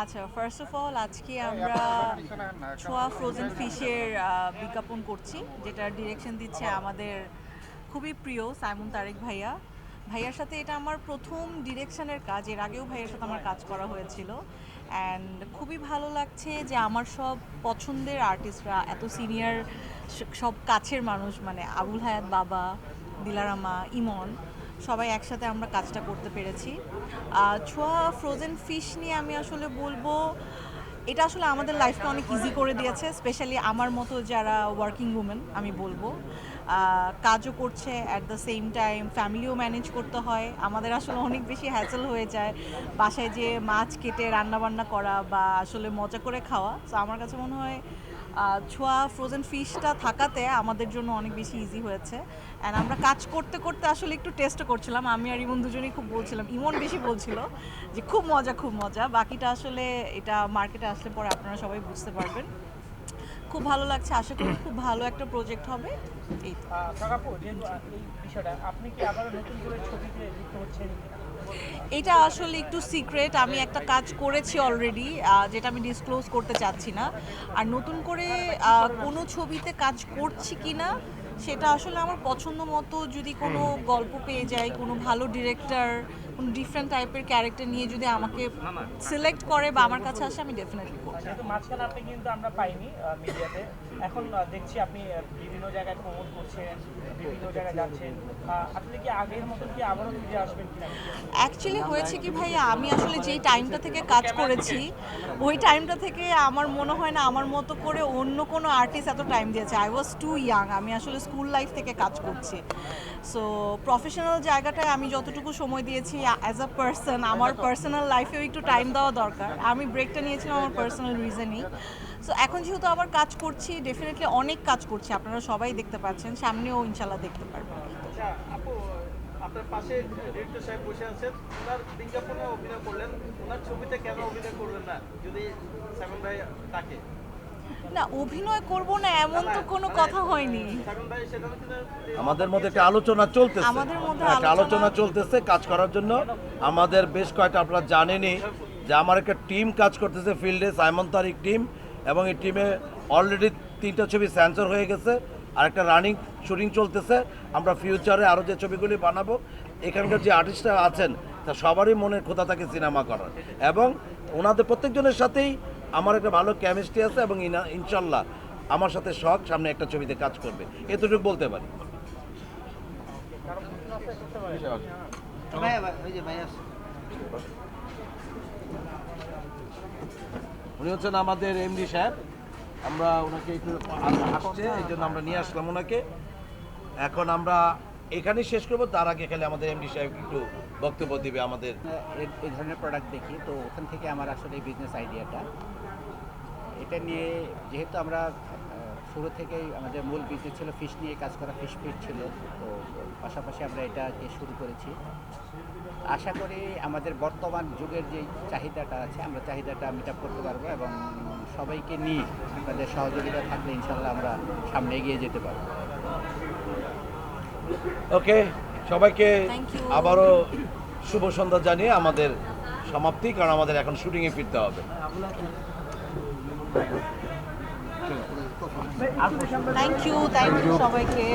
আচ্ছা first of all আজকে আমরা ছোয়া ফ্রোজেন ফিশের বিজ্ঞাপন করছি, যেটার ডিরেকশন দিচ্ছে আমাদের খুবই প্রিয় সাইমন তারেক ভাইয়া। ভাইয়ার সাথে এটা আমার প্রথম ডিরেকশনের কাজ, এর আগেও ভাইয়ার সাথে আমার কাজ করা হয়েছিল। অ্যান্ড খুবই ভালো লাগছে যে আমার সব পছন্দের আর্টিস্টরা এত সিনিয়র সব কাছের মানুষ মানে আবুল হায়াত বাবা, দিলারামা, ইমন সবাই একসাথে আমরা কাজটা করতে পেরেছি। ছোঁয়া ফ্রোজেন ফিশ নিয়ে আমি আসলে বলব, এটা আসলে আমাদের লাইফকে অনেক ইজি করে দিয়েছে স্পেশালি আমার মতো যারা ওয়ার্কিং উমেন আমি বলব। কাজও করছে অ্যাট দ্য সেম টাইম ফ্যামিলিও ম্যানেজ করতে হয়, আমাদের আসলে অনেক বেশি হ্যাসেল হয়ে যায়, বাসায় যে মাছ কেটে রান্না বান্না করা বা আসলে মজা করে খাওয়া। তো আমার কাছে মনে হয় ছোঁয়া ফ্রোজেন ফিশটা থাকাতে আমাদের জন্য অনেক বেশি ইজি হয়েছে। অ্যান্ড আমরা কাজ করতে করতে আসলে একটু টেস্ট করছিলাম। আমি আর ইমন দুজনেই খুব বলছিলাম। ইমন বেশি বলছিল যে খুব মজা খুব মজা। বাকিটা আসলে এটা মার্কেটে আসলে পরে আপনারা সবাই বুঝতে পারবেন। খুব ভালো লাগছে। আশা করি খুব ভালো একটা প্রজেক্ট হবে। এই বিষয়টা, আপনি কি আবারও নতুন করে ছবিতে যুক্ত হচ্ছেন এটা আসলে একটু সিক্রেট আমি একটা কাজ করেছি অলরেডি যেটা আমি ডিসক্লোজ করতে চাচ্ছি না। আর নতুন করে কোনো ছবিতে কাজ করছি কি না সেটা আসলে আমার পছন্দ মতো যদি কোনো গল্প পেয়ে যায় কোনো ভালো ডিরেক্টর কোনো ডিফারেন্ট টাইপের ক্যারেক্টার নিয়ে যদি আমাকে সিলেক্ট করে বা আমার কাছে আসে আমি ডেফিনেটলি করব। মাঝখানে আপনি কিন্তু আমরা পাইনি মিডিয়াতে এখন দেখছি আপনি বিভিন্ন জায়গায় প্রমোট করছেন, বিভিন্ন জায়গায় যাচ্ছেন। আপনি কি আগের মতন কি আবারও ফিরে আসবেন কিনা? অ্যাকচুয়ালি হয়েছে কি ভাই আমি আসলে যেই টাইমটা থেকে কাজ করেছি, ওই টাইমটা থেকে আমার মনে হয় না আমার মতো করে অন্য কোনো আর্টিস্ট এত টাইম দিয়েছে। আই ওয়াজ টু ইয়াং আমি আসলে স্কুল লাইফ থেকে কাজ করছি। সো প্রফেশনাল জায়গাটায় আমি যতটুকু সময় দিয়েছি অ্যাজ আ পার্সন আমার পার্সোনাল লাইফেও একটু টাইম দেওয়া দরকার। আমি ব্রেকটা নিয়েছিলাম আমার পার্সোনাল রিজনই সো এখন যেহেতু আবার কাজ করছি ডেফিনেটলি অনেক কাজ করছি আপনারা সবাই দেখতে পাচ্ছেন সামনেও ইনশাল্লাহ দেখতে পারবেন। আচ্ছা আপু আপনার পাশে ডিরেক্টর সাহেব বসে আছেন ওনার বিজ্ঞাপনে অভিনয় করলেন ওনার ছবিতে কেন অভিনয় করবেন না যদি সাইমন ভাই তাকে? না অভিনয় করব না এমন তো কোনো কথা হয়নি। আমাদের মধ্যে একটা আলোচনা চলতেছে। আমাদের মধ্যে হ্যাঁ, একটা আলোচনা- আলোচনা চলতেছে কাজ করার জন্য। আমাদের বেশ কয়েকটা আপনারা জানেনই যে আমার একটা টিম কাজ করতেছে ফিল্ডে সাইমন তারিক টিম এবং এই টিমে অলরেডি তিনটা ছবি সেন্সর হয়ে গেছে আর একটা রানিং শুটিং চলতেছে। আমরা ফিউচারে আরও যে ছবিগুলি বানাবো, এখানকার যে আর্টিস্টরা আছেন, তা সবারই মনের খোদা থাকে সিনেমা করার। এবং ওনাদের প্রত্যেকজনের সাথেই আমার একটা ভালো কেমিস্ট্রি আছে এবং ইনা- ইনশাল্লাহ আমার সাথে শখ সামনে একটা ছবিতে কাজ করবে। এতটুকু বলতে পারি। উনি হচ্ছেন আমাদের এমডি সাহেব। আমরা ওনাকে একটু আসছে, এই জন্য আমরা নিয়ে আসলাম ওনাকে। এখন আমরা এখানেই শেষ করব, তার আগে খেলে আমাদের এমডি সাহেব একটু বক্তব্য দিবে আমাদের। এই ধরনের প্রোডাক্ট দেখি, তো ওখান থেকে আমার আসলে এই বিজনেস আইডিয়াটা এটা নিয়ে যেহেতু আমরা শুরু থেকেই আমাদের মূল বিজনেস ছিল ফিশ নিয়ে কাজ করা ফিশ ফিট ছিল। তো পাশাপাশি আমরা এটাকে শুরু করেছি। আশা করি আমাদের বর্তমান যুগের যে চাহিদাটা আছে আমরা চাহিদাটা মিট আপ করতে পারব এবং সবাইকে নিয়ে আপনাদের সহযোগিতা থাকলে ইনশাল্লাহ আমরা সামনে এগিয়ে যেতে পারব। ওকে সবাইকে আবারও শুভ সন্ধ্যা জানিয়ে আমাদের সমাপ্তি কারণ আমাদের এখন শুটিংয়ে ফিরতে হবে। থ্যাংক ইউ থ্যাংক ইউ সবাইকে।